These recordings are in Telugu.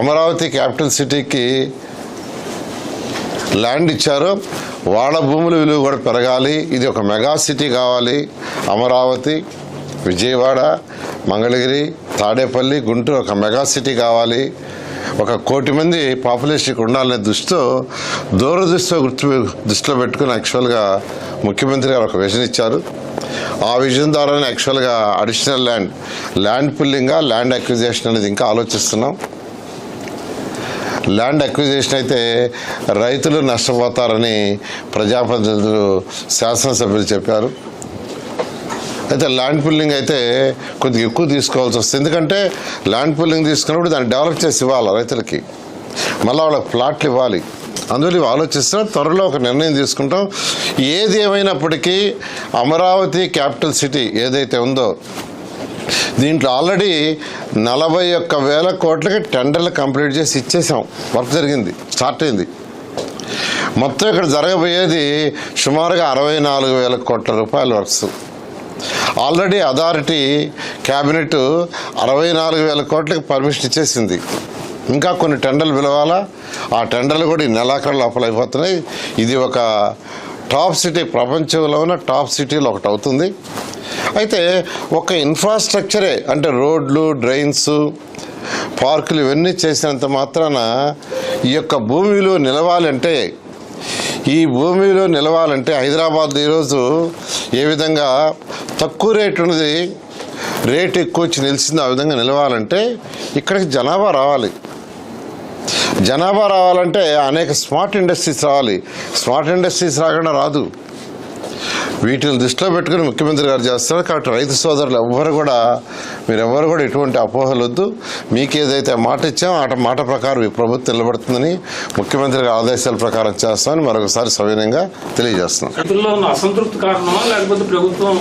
అమరావతి క్యాపిటల్ సిటీకి ల్యాండ్ ఇచ్చారు. వాళ్ళ భూముల విలువ కూడా పెరగాలి. ఇది ఒక మెగా సిటీ కావాలి. అమరావతి విజయవాడ మంగళగిరి తాడేపల్లి గుంటూరు ఒక మెగా సిటీ కావాలి. ఒక కోటి మంది పాపులేషన్ ఇక్కడ ఉండాలనే దృష్టితో దూరదృష్టితో గుర్తు దృష్టిలో పెట్టుకుని యాక్చువల్గా ముఖ్యమంత్రి గారు ఒక విజన్ ఇచ్చారు. ఆ విజన్ ద్వారానే యాక్చువల్గా అడిషనల్ ల్యాండ్ ల్యాండ్ పుల్లింగ్గా ల్యాండ్ అక్విజేషన్ అనేది ఇంకా ఆలోచిస్తున్నాం. ల్యాండ్ అక్విజిషన్ అయితే రైతులు నష్టపోతారని ప్రజాప్రతినిధులు శాసనసభ్యులు చెప్పారు. అయితే ల్యాండ్ పుల్లింగ్ అయితే కొద్దిగా ఎక్కువ తీసుకోవాల్సి వస్తుంది. ఎందుకంటే ల్యాండ్ పుల్లింగ్ తీసుకున్నప్పుడు దాన్ని డెవలప్ చేసి ఇవ్వాలి రైతులకి. మళ్ళీ వాళ్ళకి ప్లాట్లు ఇవ్వాలి. అందువల్ల ఇవి త్వరలో ఒక నిర్ణయం తీసుకుంటాం. ఏది ఏమైనప్పటికీ అమరావతి క్యాపిటల్ సిటీ ఏదైతే ఉందో దీంట్లో ఆల్రెడీ నలభై ఒక్క వేల కోట్లకి టెండర్లు కంప్లీట్ చేసి ఇచ్చేసాం. వర్క్ జరిగింది స్టార్ట్ అయింది. మొత్తం ఇక్కడ జరగబోయేది సుమారుగా అరవై నాలుగు వేల కోట్ల రూపాయల వర్క్స్. ఆల్రెడీ అథారిటీ క్యాబినెట్ అరవై నాలుగు వేల కోట్లకి పర్మిషన్ ఇచ్చేసింది. ఇంకా కొన్ని టెండర్లు పిలవాలా? ఆ టెండర్లు కూడా ఈ నెలాఖరు లోపల అయిపోతున్నాయి ఇది ఒక టాప్ సిటీ ప్రపంచంలో ఉన్న టాప్ సిటీలో ఒకటి అవుతుంది. అయితే ఒక ఇన్ఫ్రాస్ట్రక్చరే అంటే రోడ్లు డ్రైన్స్ పార్కులు ఇవన్నీ చేసినంత మాత్రాన ఈ యొక్క భూమిలో నిలవాలంటే ఈ భూమిలో నిలవాలంటే హైదరాబాద్ ఈరోజు ఏ విధంగా తక్కువ రేటు ఉన్నది రేటు ఎక్కువ వచ్చి నిలిచింది ఆ విధంగా నిలవాలంటే ఇక్కడికి జనాభా రావాలి. జనాభా రావాలంటే అనేక స్మార్ట్ ఇండస్ట్రీస్ రావాలి. స్మార్ట్ ఇండస్ట్రీస్ రాకుండా రాదు. వీటిని దృష్టిలో పెట్టుకుని ముఖ్యమంత్రి గారు చేస్తారు. కాబట్టి రైతు సోదరులు ఎవ్వరు కూడా మీరెవ్వరు కూడా ఎటువంటి అపోహలు వద్దు మీకు ఏదైతే మాట ఇచ్చామో ఆట మాట ప్రకారం ఈ ప్రభుత్వం నిలబడుతుందని ముఖ్యమంత్రి గారి ఆదేశాల ప్రకారం చేస్తామని మరొకసారి సవినయంగా తెలియజేస్తున్నాం. అసంతృప్తి కారణమా లేకపోతే ప్రభుత్వం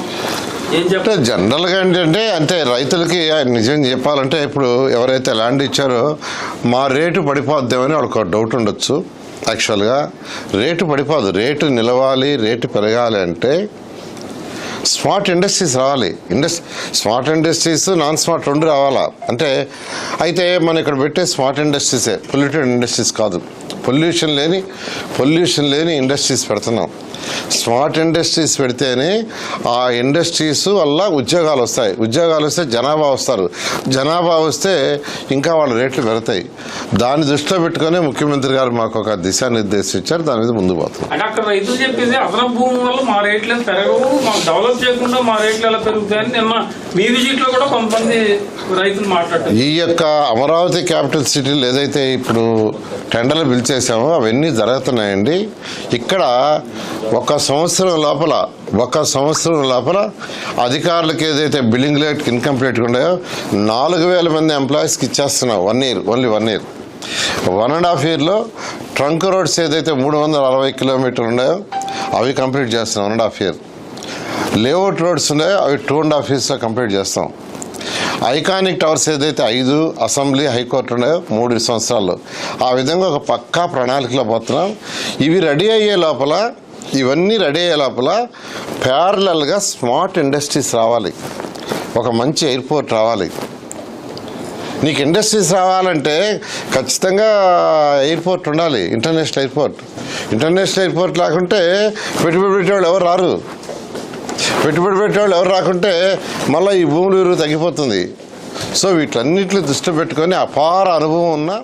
అంటే జనరల్గా ఏంటంటే అంటే రైతులకి నిజం చెప్పాలంటే ఇప్పుడు ఎవరైతే ల్యాండ్ ఇచ్చారో మా రేటు పడిపోద్దామని వాళ్ళకి ఒక డౌట్ ఉండొచ్చు. యాక్చువల్గా రేటు పడిపోదు. రేటు నిలవాలి రేటు పెరగాలి అంటే స్మార్ట్ ఇండస్ట్రీస్ రావాలి. Indus smart industries non smart రెండు రావాలా? అంటే అయితే మనం ఇక్కడ పెట్టే స్మార్ట్ ఇండస్ట్రీసే. పొల్యూటెడ్ ఇండస్ట్రీస్ కాదు. పొల్యూషన్ లేని పొల్యూషన్ లేని ఇండస్ట్రీస్ పెడుతున్నాం. స్మార్ట్ ఇండస్ట్రీస్ పెడితేనే ఆ ఇండస్ట్రీస్ వల్ల ఉద్యోగాలు వస్తాయి. ఉద్యోగాలు వస్తే జనాభా వస్తారు. జనాభా వస్తే ఇంకా వాళ్ళ రేట్లు పెడతాయి దాన్ని దృష్టిలో పెట్టుకొని ముఖ్యమంత్రి గారు మాకు ఒక దిశానిర్దేశం ఇచ్చారు. దాని మీద ముందు పోతాం అంటే అక్కడ రైతులు చెప్పేది అదనపు భూమి వల్ల మా రేట్లు ఏం పెరగవు మాకు డెవలప్ చేయకుండా మా రేట్లు ఎలా పెరుగుతాయని నిన్న మీ విజిట్లో కూడా కొంతమంది రైతులు మాట్లాడారు. ఈ యొక్క అమరావతి క్యాపిటల్ సిటీలు ఏదైతే ఇప్పుడు టెండర్లు పిలిచేసామో అవన్నీ జరుగుతున్నాయండి. ఇక్కడ ఒక సంవత్సరం లోపల ఒక సంవత్సరం లోపల అధికారులకు ఏదైతే బిల్లింగ్ రేట్ ఇన్కంప్లీట్గా ఉన్నాయో నాలుగు వేల మంది ఎంప్లాయీస్కి ఇచ్చేస్తున్నాం one year only one year one and half ఇయర్లో ట్రంక్ రోడ్స్ ఏదైతే మూడు వందల అరవై కిలోమీటర్లు ఉన్నాయో అవి కంప్లీట్ చేస్తున్నాం one and half year layout roads ఉన్నాయో అవి టూ అండ్ హాఫ్ ఇయర్స్లో కంప్లీట్ చేస్తాం. ఐకానిక్ టవర్స్ ఏదైతే ఐదు అసెంబ్లీ హైకోర్టు ఉన్నాయో మూడు సంవత్సరాల్లో. ఆ విధంగా ఒక పక్కా ప్రణాళికలో పోతున్నాం. ఇవి రెడీ అయ్యే లోపల ఇవన్నీ రెడీ అయ్యే లోపల ప్యారలల్గా స్మార్ట్ ఇండస్ట్రీస్ రావాలి. ఒక మంచి ఎయిర్పోర్ట్ రావాలి. నీకు ఇండస్ట్రీస్ రావాలంటే ఖచ్చితంగా ఎయిర్పోర్ట్ ఉండాలి. International airport. ఇంటర్నేషనల్ ఎయిర్పోర్ట్ లేకుంటే పెట్టుబడి పెట్టేవాళ్ళు ఎవరు రారు. పెట్టుబడి పెట్టేవాళ్ళు ఎవరు రాకుంటే మళ్ళీ ఈ భూమి తగ్గిపోతుంది. సో వీటన్నిటిని దృష్టి పెట్టుకొని అపార అనుభవం ఉన్న